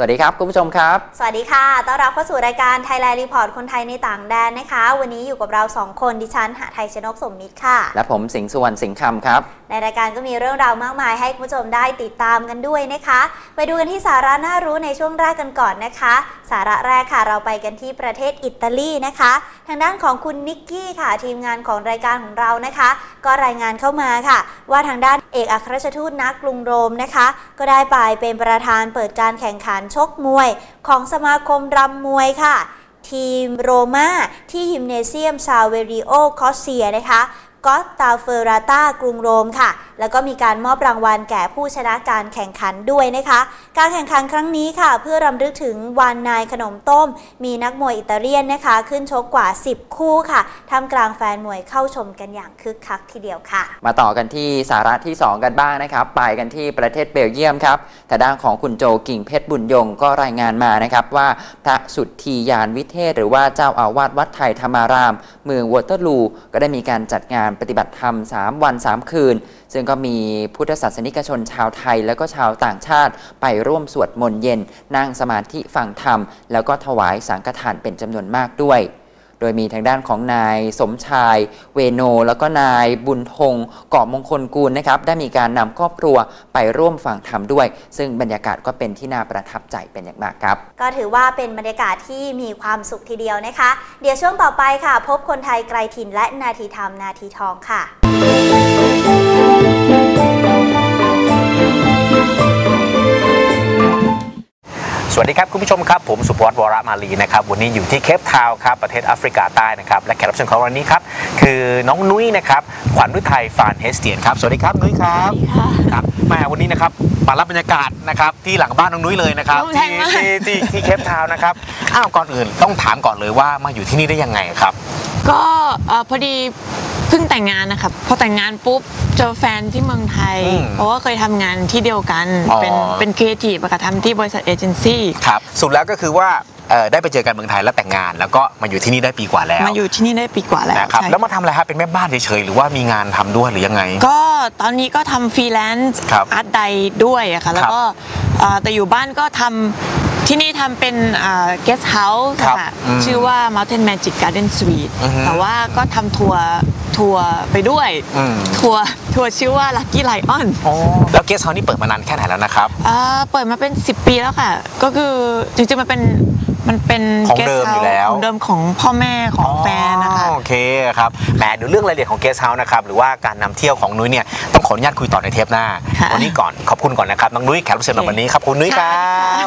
สวัสดีครับ คุณผู้ชมครับ สวัสดีค่ะ ต้อนรับเข้าสู่รายการ Thailand Report คนไทยในต่างแดนนะคะ วันนี้อยู่กับเรา 2 คนดิฉันหาไทยชนกสมมิตรค่ะ และผมสิงห์สุวรรณสิงห์คำครับ ในรายการก็มีเรื่องราวมากมายให้คุณผู้ชมได้ติดตามกันด้วยนะคะ ไปดูกันที่สาระน่ารู้ในช่วงแรกกันก่อนนะคะ สาระแรกค่ะเราไปกันที่ประเทศอิตาลีนะคะ ทางด้านของคุณนิกกี้ค่ะ ทีมงานของรายการของเรานะคะ ก็รายงานเข้ามาค่ะ ว่าทางด้านเอกอัครราชทูตณกรุงโรมนะคะ ก็ได้ไปเป็นประธานเปิดการแข่งขันชกมวยของสมาคมรำมวยค่ะ ทีมโรมาที่ฮิมเนเซียมซาเวริโอคอสเซียนะคะ กอตตาเฟอราตากรุงโรมค่ะ แล้วก็มีการมอบรางวัลแก่ผู้ชนะการแข่งขันด้วยนะคะ การแข่งขันครั้งนี้ค่ะ เพื่อรำลึกถึงวันนายขนมต้ม มีนักมวยอิตาเลียนนะคะ ขึ้นชกกว่า 10 คู่ค่ะท่ามกลางแฟนมวยเข้าชมกันอย่างคึกคักทีเดียวค่ะ มาต่อกันที่สาระที่ 2 กันบ้างนะครับ ไปกันที่ประเทศเบลเยียมครับแต่ด้านของคุณโจกิ่งเพชรบุญยงก็รายงานมานะครับว่าพระสุทธียานวิเทศ หรือว่าเจ้าอาวาสวัดไทยธรรมาราม เมืองวอเตอร์ลูก็ได้มีการจัดงานปฏิบัติธรรม 3 วัน 3 คืน ซึ่งก็มีพุทธศาสนิกชนชาวไทย และก็ชาวต่างชาติ ไปร่วมสวดมนต์เย็น นั่งสมาธิฟังธรรม แล้วก็ถวายสังฆทานเป็นจำนวนมากด้วย โดยมีทางด้านของนายสมชาย เวโน แล้วก็นายบุญธงเกาะมงคลกูลนะครับ ได้มีการนำครอบครัวไปร่วมฟังธรรมด้วย ซึ่งบรรยากาศก็เป็นที่น่าประทับใจเป็นอย่างมากครับ ก็ถือว่าเป็นบรรยากาศที่มีความสุขทีเดียวนะคะ เดี๋ยวช่วงต่อไปค่ะ พบคนไทยไกลถิ่นและนาทีธรรมนาทีทองค่ะ วัสดีครับ คุณผู้ชมครับ ผมสุพจน์วรมาลีนะครับ วันนี้อยู่ที่เคปทาวน์ครับ ประเทศแอฟริกาใต้นะครับ และแขกรับเชิญของวันนี้ครับ คือน้องนุ้ยนะครับ ขวัญฤทัยฟานเฮสเตียนครับ สวัสดีครับ นุ้ยครับครับแหม่วันนี้นะครับมารับบรรยากาศนะครับที่หลังบ้านน้องนุ้ยเลยนะครับลมแรที่งมากที่ที่ที่เคปทาวน์นะครับอ้าวก่อนอื่นต้องถามก่อนเลยว่ามาอยู่ที่นี่ได้ยังไงครับ ก็เอ่อพอดีเพิ่งแต่งงานนะครับพอแต่งงานปุ๊บเจอแฟนที่เมืองไทยอืมเพราะว่าเคยทำงานที่เดียวกันอ๋อเป็นเป็นครีเอทีฟอะค่ะทำที่บริษัทเอเจนซี่ครับสุดแล้วก็คือว่าเอ่อได้ไปเจอกันเมืองไทยแล้วแต่งงาน แล้วก็มาอยู่ที่นี่ได้ปีกว่าแล้วมาอยู่ที่นี่ได้ปีกว่าแล้วนะครับใช่แล้วมาทำอะไรครับเป็นแม่บ้านเฉยๆหรือว่ามีงานทำด้วยหรือยังไง ก็ตอนนี้ก็ทำฟรีแลนซ์ครับอาร์ตไดด้วยอะค่ะแล้วก็เอ่อแต่อยู่บ้านก็ทำ ที่นี่ทำเป็นเกสต์เฮาส์ครับค่ะอืมชื่อว่า Mountain Magic Garden Suite อือฮึแต่ว่าก็ทำทัวร์ทัวร์ไปด้วย อืม ทัวร์ทัวร์ชื่อว่า Lucky Lion อ๋อแล้วเกสเฮาส์นี่เปิดมานานแค่ไหนแล้วนะครับ อ่าเปิดมาเป็น 10 ปีแล้วค่ะ ก็คือจริงๆมันเป็นมันเป็น ของ guest เดิมอยู่ house แล้ว ของเดิมของพ่อแม่ของแฟนนะคะ อ๋อโอเคครับแหมเดี๋ยวเรื่องรายละเอียดของเกสเฮาส์นะครับหรือว่าการนำเที่ยวของนุ้ยเนี่ยต้องขออนุญาตคุยต่อในเทปหน้า ค่ะ วันนี้ก่อนขอบคุณก่อนนะครับน้องนุ้ยแขกรับเชิญในวันนี้ครับคุณนุ้ยครับ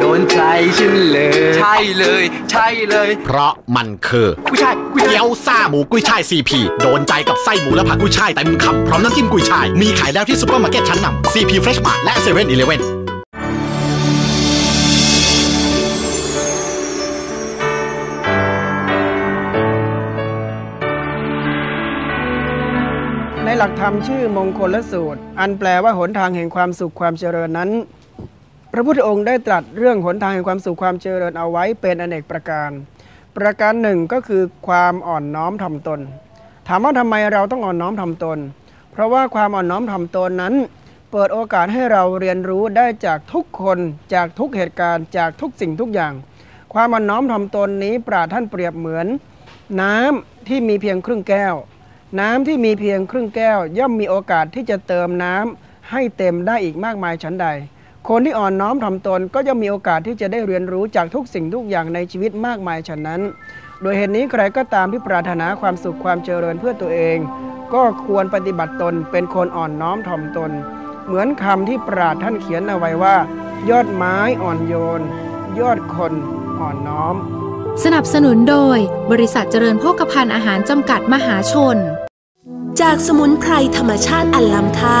โดนใจฉันเลย ใช่เลย ใช่เลยเพราะมันคือกุ้ยช่ายกุ้ยช่ายเกี๊ยวซ่าหมูกุ้ยช่ายซีพีโดนใจกับไส้หมูและผักกุ้ยช่ายเต็มคำพร้อมน้ำจิ้มกุ้ยช่าย มีขายแล้วที่ซุปเปอร์มาร์เก็ตชั้นนำซีพีเฟรชมาร์และเซเว่นอีเลเว่นในหลักธรรมชื่อมงคลและสูตร อันแปลว่าหนทางแห่งความสุขความเจริญนั้นพ ระพุทธองค์ได้ตรัสเรื่องหนทางแห่งความสุขความเจริญเอาไว้เป็นอเนกประการ ประการหนึ่งก็คือความอ่อนน้อมถ่อมตน ถามว่าทำไมเราต้องอ่อนน้อมถ่อมตน เพราะว่าความอ่อนน้อมถ่อมตนนั้น เปิดโอกาสให้เราเรียนรู้ได้จากทุกคนจากทุกเหตุการณ์จากทุกสิ่งทุกอย่าง ความอ่อนน้อมถ่อมตนนี้ปราดท่านเปรียบเหมือน น้ำที่มีเพียงครึ่งแก้ว น้ำที่มีเพียงครึ่งแก้ว ย่อมมีโอกาสที่จะเติมน้ำให้เต็มได้อีกมากมายชั้นใด คนที่อ่อนน้อมถ่อมตนก็จะมีโอกาสที่จะได้เรียนรู้จากทุกสิ่งทุกอย่างในชีวิตมากมายฉะนั้น โดยเหตุนี้ใครก็ตามที่ปรารถนาความสุขความเจริญเพื่อตัวเอง ก็ควรปฏิบัติตนเป็นคนอ่อนน้อมถ่อมตน เหมือนคำที่ปราดท่านเขียนเอาไว้ว่า ยอดไม้อ่อนโยน ยอดคนอ่อนน้อม สนับสนุนโดย บริษัทเจริญโภคภัณฑ์อาหารจำกัดมหาชน จากสมุนไพรธรรมชาติอันล้ำค่า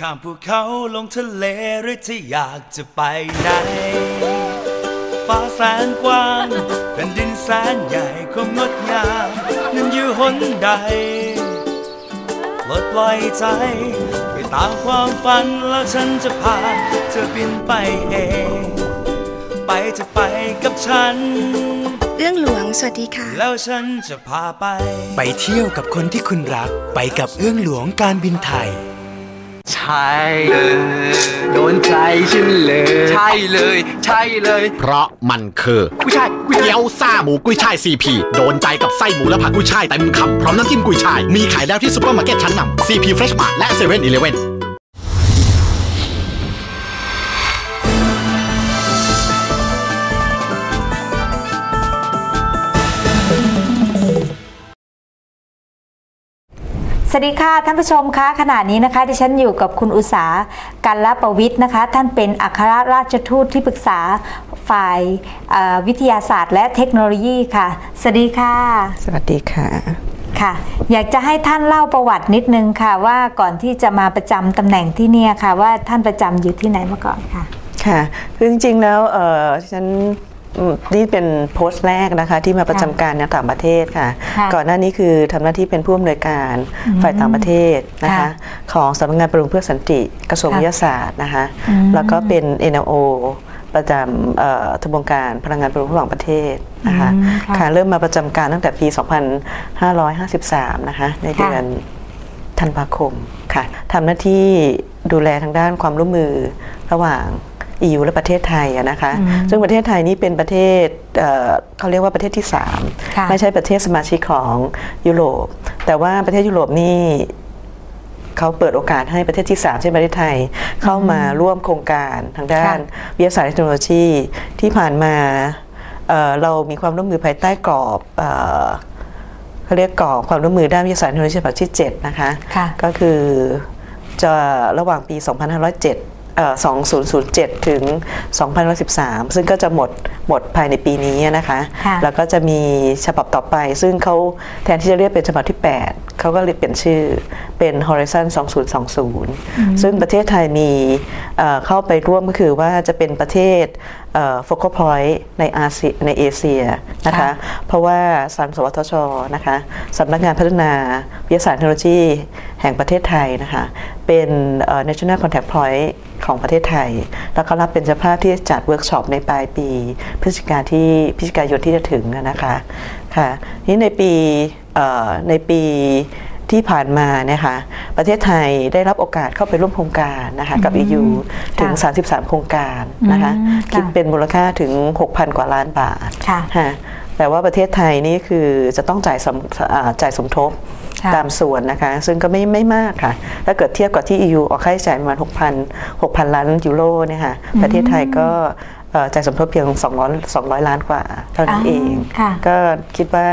ข้ามภูเขาลงทะเลหรือที่อยากจะไปไหน ฟ้าแสนกว้างแผ่นดินแสนใหญ่ความงดงามนั้นอยู่หนใดปลดปล่อยใจ ไปตามความฝันแล้วฉันจะพาเธอบินไปเอง ไปจะไปกับฉัน เรื่องหลวง สวัสดีค่ะ แล้วฉันจะพาไป ไปเที่ยวกับคนที่คุณรัก ไปกับเอื้องหลวงการบินไทย ใช่เลยโดนใจฉันเลย ใช่เลย ใช่เลยเพราะมันคือกุ้ยช่ายกุ้ยช่ายเกี๊ยวซ่าหมูกุ้ยช่ายซีพีโดนใจกับไส้หมูและผักกุ้ยช่ายเต็มคำพร้อมน้ำจิ้มกุ้ยช่าย มีขายแล้วที่ซุปเปอร์มาร์เก็ตชั้นนำซีพีเฟรชมาร์ทและเซเว่นอีเลฟเว่น สวัสดีค่ะท่านผู้ชมคะขณะนี้นะคะที่ฉันอยู่กับคุณอุษากันละประวิทย์นะคะ ท่านเป็นอัครราชทูตที่ปรึกษาฝ่ายเอ่อวิทยาศาสตร์ และเทคโนโลยีค่ะ สวัสดีค่ะ สวัสดีค่ะค่ะ อยากจะให้ท่านเล่าประวัตินิดนึงค่ะ ว่าก่อนที่จะมาประจำตำแหน่งที่เนี่ยค่ะ ว่าท่านประจำอยู่ที่ไหนมาก่อนค่ะค่ะคือจริงๆแล้วเออฉันอืม นี่เป็นโพสต์แรกนะคะที่มาประจำการในต่างประเทศค่ะค่ะก่อนหน้านี้คือทำหน้าที่เป็นผู้อำนวยการอืมฝ่ายต่างประเทศนะคะค่ะของสำนักงานปรุงเพื่อสันติกระทรวงค่ะวิทยาศาสตร์นะคะอืมแล้วก็เป็น NLO ประจำเอ่อทบวงการพลังงานปรุงระหว่างประเทศนะคะอืมค่ะค่ะเริ่มมาประจำการตั้งแต่ปี 2553 นะคะในเดือนธันวาคมค่ะทำหน้าที่ดูแลทางด้านความร่วมมือระหว่าง EU และประเทศไทยอะนะคะอืมซึ่งประเทศไทยนี่เป็นประเทศเอ่อเขาเรียกว่าประเทศที่ค่ะ3ไม่ใช่ประเทศสมาชิกของยุโรป แต่ว่าประเทศยุโรปนี่เขาเปิดโอกาสให้ประเทศที่ 3 เช่นประเทศไทย เข้ามาร่วมโครงการทางด้านวิทยาศาสตร์และเทคโนโลยีที่ผ่านมาเอ่อเรามีความร่วมมือภายใต้กรอบเอ่อเขาเรียกกรอบความร่วมมือด้านวิทยาศาสตร์เทคโนโลยีฉบับที่ 7 นะคะค่ะก็คือจะระหว่างปี 2507เอ่อ 2007 ถึง 2013 ซึ่งก็จะหมดหมดภายในปีนี้นะคะค่ะแล้วก็จะมีฉบับต่อไป ซึ่งเขาแทนที่จะเรียกเป็นฉบับที่ 8 เขาก็เลยเปลี่ยนชื่อเป็น Horizon 2020 ซึ่งประเทศไทยมีเอ่อเข้าไปร่วมก็คือว่าจะเป็นประเทศโฟกัสพอยต์ในอาเซียในเอเชียนะคะค่ะเพราะว่าสันสวทชนะคะสำนักงานพัฒนาวิทยาศาสตร์เทคโนโลยีแห่งประเทศไทยนะคะ เป็นเอ่อ national contact point ของประเทศไทย แล้วก็รับเป็นเจ้าภาพที่จะจัดเวิร์กช็อปในปลายปี พฤศจิกาที่พฤศจิกายนที่จะถึงอะนะคะค่ะนี่ในปีเอ่อในปีที่ผ่านมาเนี่ยค่ะประเทศไทยได้รับโอกาสเข้าไปร่วมโครงการนะคะกับ EU ถึง 33 โครงการนะคะอืมค่ะคิดเป็นมูลค่าถึง 6,000 กว่าล้านบาทค่ะค่ะแต่ว่าประเทศไทยนี่คือจะต้องจ่ายสมอ่าจ่ายสมทบค่ะ ตามส่วนนะคะ ซึ่งก็ไม่ไม่มากค่ะ ถ้าเกิดเทียบกับที่ EU ออกค่าใช้จ่ายประมาณ 6,000 6,000 ล้านยูโรเนี่ยค่ะประเทศไทยก็เอ่อจ่ายสมทบเพียง 200 200 ล้านกว่าเท่านั้นอ่าเองค่ะก็คิดว่า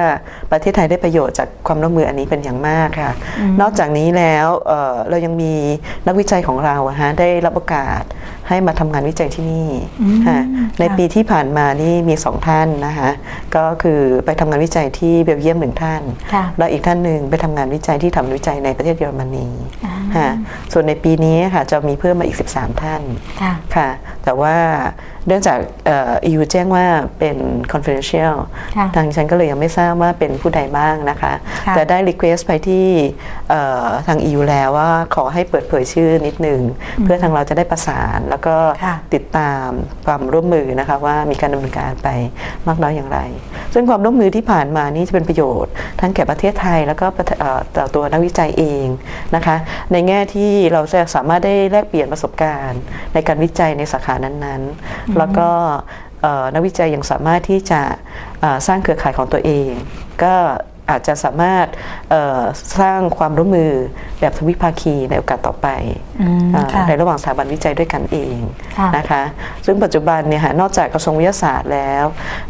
ประเทศไทยได้ประโยชน์จากความร่วมมืออันนี้เป็นอย่างมากค่ะอืมนอกจากนี้แล้วเอ่อเรายังมีนักวิจัยของเราอะฮะได้รับโอกาส ให้มาทำงานวิจัยที่นี่อืมค่ะในค่ะปีที่ผ่านมานี่มีสองท่านนะคะก็คือไปทำงานวิจัยที่เบลเยียมหนึ่งท่านค่ะแล้วอีกท่านหนึ่งไปทำงานวิจัยที่ทำวิจัยในประเทศเยอรมนีอ่าค่ะส่วนในปีนี้ค่ะจะมีเพิ่มมาอีก 13 ท่านค่ะค่ะแต่ว่าเนื่องจากเอ่อ EU แจ้งว่าเป็น confidential ค่ะทางฉันก็เลยยังไม่ทราบว่าเป็นผู้ใดบ้างนะคะค่ะแต่ได้ request ไปที่เอ่อทาง EU แล้วว่าขอให้เปิดเผยชื่อนิดหนึ่งอืมเพื่อทางเราจะได้ประสานแล้วก็ค่ะติดตามความร่วมมือนะคะว่ามีการดำเนินการไปมากน้อยอย่างไร ซึ่งความร่วมมือที่ผ่านมานี้จะเป็นประโยชน์ ทั้งแก่ประเทศไทยแล้วก็ประเทศเอ่อต่อตัวนักวิจัยเองนะคะ ในแง่ที่เราจะสามารถได้แลกเปลี่ยนประสบการณ์ ในการวิจัยในสาขานั้นๆ แล้วก็เอ่อนักวิจัยยังสามารถที่จะเอ่อสร้างเครือข่ายของตัวเอง ก็ อาจจะสามารถเอ่อสร้างความร่วมมือแบบทวิภาคีในโอกาสต่อไปอืมอ่าค่ะในระหว่างสถาบันวิจัยด้วยกันเองค่ะนะคะซึ่งปัจจุบันเนี่ยค่ะนอกจากกระทรวงวิทยาศาสตร์แล้ว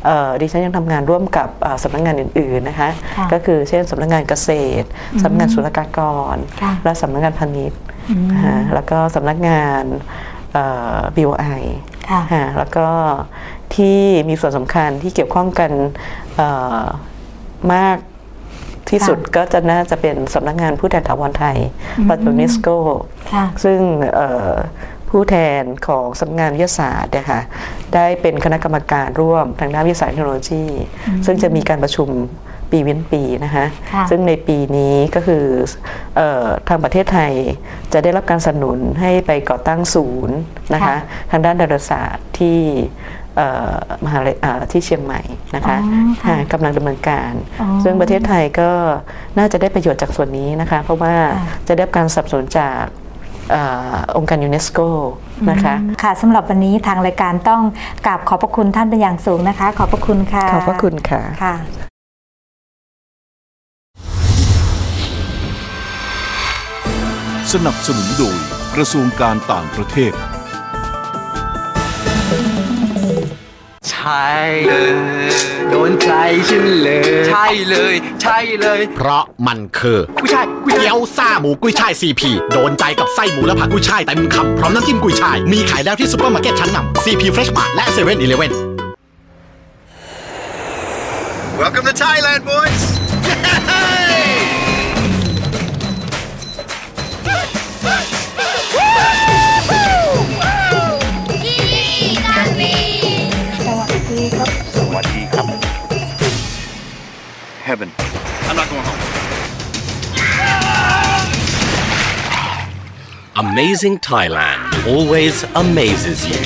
เอ่อดิฉันยังทำงานร่วมกับอ่าสำนักงานอื่นๆนะคะค่ะก็คือเช่นสำนักงานเกษตรอืมสำนักงานศุลกากรค่ะและสำนักงานพาณิชย์อืมนะคะแล้วก็สำนักงานเอ่อ BOI ค่ะค่ะแล้วก็ที่มีส่วนสำคัญที่เกี่ยวข้องกันเอ่อมาก ที่สุดก็จะน่าจะเป็นสำนักงานผู้แทนถาวรไทยอืมปัจจุบันนิสโกค่ะซึ่งเอ่อผู้แทนของสำนักงานวิทยาศาสตร์เนี่ยค่ะได้เป็นคณะกรรมการร่วมทางด้านวิทยาศาสตร์เทคโนโลยีอืมซึ่งจะมีการประชุมปีเว้นปีนะคะค่ะซึ่งในปีนี้ก็คือเออทางประเทศไทยจะได้รับการสนับสนุนให้ไปก่อตั้งศูนย์นะคะค่ะทางด้านดาราศาสตร์ที่เอ่อ มหาลัยอ่าที่เชียงใหม่นะคะอ๋อค่ะค่ะกำลังดำเนินการอ๋อซึ่งประเทศไทยก็น่าจะได้ประโยชน์จากส่วนนี้นะคะ เพราะว่าค่ะจะได้รับการสนับสนุนจากเออองค์การยูเนสโกนะคะอืมค่ะสำหรับวันนี้ทางรายการต้องกราบขอบพระคุณท่านเป็นอย่างสูงนะคะ ขอบพระคุณค่ะ ขอบพระคุณค่ะค่ะสนับสนุนโดยกระทรวงการต่างประเทศ ใช่เลยโดนใจฉันเลย ใช่เลย ใช่เลยเพราะมันคือกุ้ยช่ายกุ้ยช่ายเกี๊ยวซ่าหมูกุ้ยช่ายซีพีโดนใจกับไส้หมูและผักกุ้ยช่ายเต็มคำพร้อมน้ำจิ้มกุ้ยช่าย มีขายแล้วที่ซุปเปอร์มาร์เก็ตชั้นนำซีพีเฟรชมาร์ทและเซเว่นอีเลฟเว่น Welcome to Thailand, boys! Heaven. I'm not going home. Amazing Thailand always amazes you.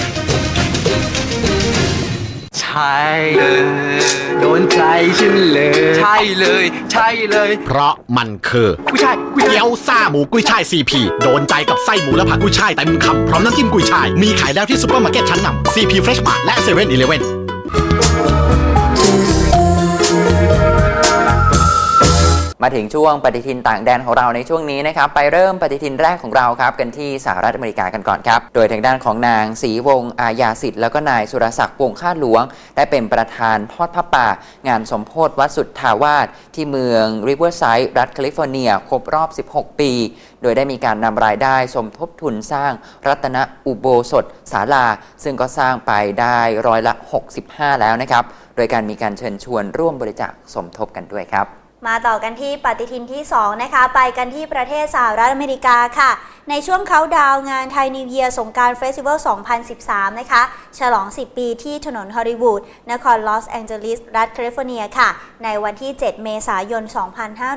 ใช่เลยโดนใจฉันเลย ใช่เลย ใช่เลย เพราะมันคือกุ้ยช่ายกุ้ยช่ายเกี๊ยวซ่าหมูกุ้ยช่ายซีพีโดนใจกับไส้หมูและผักกุ้ยช่ายเต็มคำพร้อมน้ำจิ้มกุ้ยช่าย มีขายแล้วที่ซุปเปอร์มาร์เก็ตชั้นนำซีพีเฟรชมาร์ทและเซเว่นอีเลฟเว่น มาถึงช่วงปฏิทินต่างแดนของเราในช่วงนี้นะครับไปเริ่มปฏิทินแรกของเราครับกันที่สหรัฐอเมริกากันก่อนครับ โดยทางด้านของนางศรีวงอาญาสิทธิ์แล้วก็นายสุรศักดิ์วงข้าหลวง ได้เป็นประธานทอดผ้าป่า งานสมโพธิวัดสุทธาวาสที่เมืองริเวอร์ไซด์รัฐแคลิฟอร์เนีย ครบรอบ 16 ปี โดยได้มีการนำรายได้สมทบทุนสร้างรัตนอุโบสถศาลา ซึ่งก็สร้างไปได้ร้อยละ 65 แล้วนะครับโดยการมีการเชิญชวนร่วมบริจาคสมทบกันด้วยครับ มาต่อกันที่ปฏิทินที่ 2 นะคะ ไปกันที่ประเทศสหรัฐอเมริกาค่ะ ในช่วงเขาดาวงานไทยนิวเยียร์สงการเฟสติวัล 2013 นะคะ ฉลอง 10 ปีที่ถนนฮอลลีวูด นครลอสแองเจลิส รัฐแคลิฟอร์เนียค่ะ ในวันที่ 7 เมษายน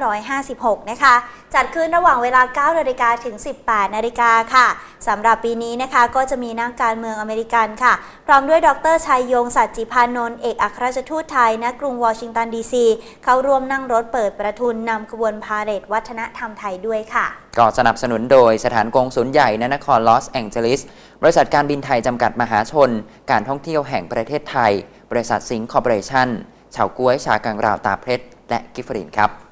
2556 นะคะ จัดขึ้นระหว่างเวลา 9 นาฬิกาถึง 18 นาฬิกาค่ะ สำหรับปีนี้นะคะ ก็จะมีนักการเมืองอเมริกันค่ะ พร้อมด้วยดรชัยยงสัจจิพานนท์ เอกอัครราชทูตไทยณกรุงวอชิงตันดีซี เข้าร่วมนั่งรถเปิดประทุนนำขบวนพาเหรดวัฒนธรรมไทยด้วยค่ะ ก็สนับสนุนโดยสถานกงศูนย์ใหญ่นนครลอสแองเจลิส บริษัทการบินไทยจำกัดมหาชน การท่องเที่ยวแห่งประเทศไทย บริษัทสิงห์คอร์ปอเรชั่นชาวกล้วยชากังราวตาเพชรและกิฟฟรินครับ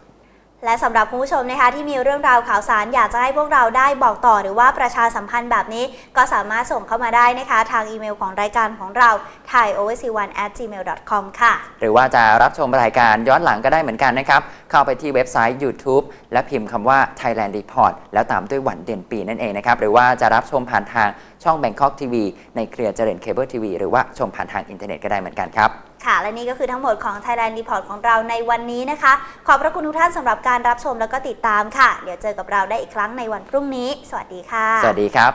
และสำหรับคุณผู้ชมนะคะที่มีเรื่องราวข่าวสารอยากจะให้พวกเราได้บอกต่อหรือว่าประชาสัมพันธ์แบบนี้ ก็สามารถส่งเข้ามาได้นะคะ ทางอีเมลของรายการของเรา thaiovc1@gmail.com ค่ะ หรือว่าจะรับชมรายการย้อนหลังก็ได้เหมือนกันนะครับ เข้าไปที่เว็บไซต์ YouTube และพิมพ์คำว่า Thailand Report แล้วตามด้วยวันเดือนปีนั่นเองนะครับ หรือว่าจะรับชมผ่านทางช่อง Bangkok TV ในเครือเจริญเคเบิลทีวีหรือว่าชมผ่านทางอินเทอร์เน็ตก็ได้เหมือนกันครับ ค่ะ และนี่ก็คือทั้งหมดของ Thailand Report ของเราในวันนี้นะคะ ขอบพระคุณทุกท่านสำหรับการรับชมแล้วก็ติดตามค่ะ เดี๋ยวเจอกับเราได้อีกครั้งในวันพรุ่งนี้ สวัสดีค่ะ สวัสดีครับ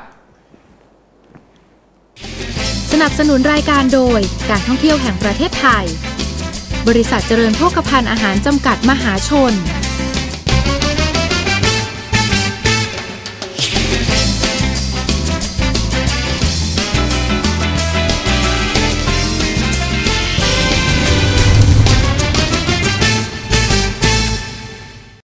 สนับสนุนรายการโดยการท่องเที่ยวแห่งประเทศไทย บริษัทเจริญโภคภัณฑ์อาหารจำกัดมหาชน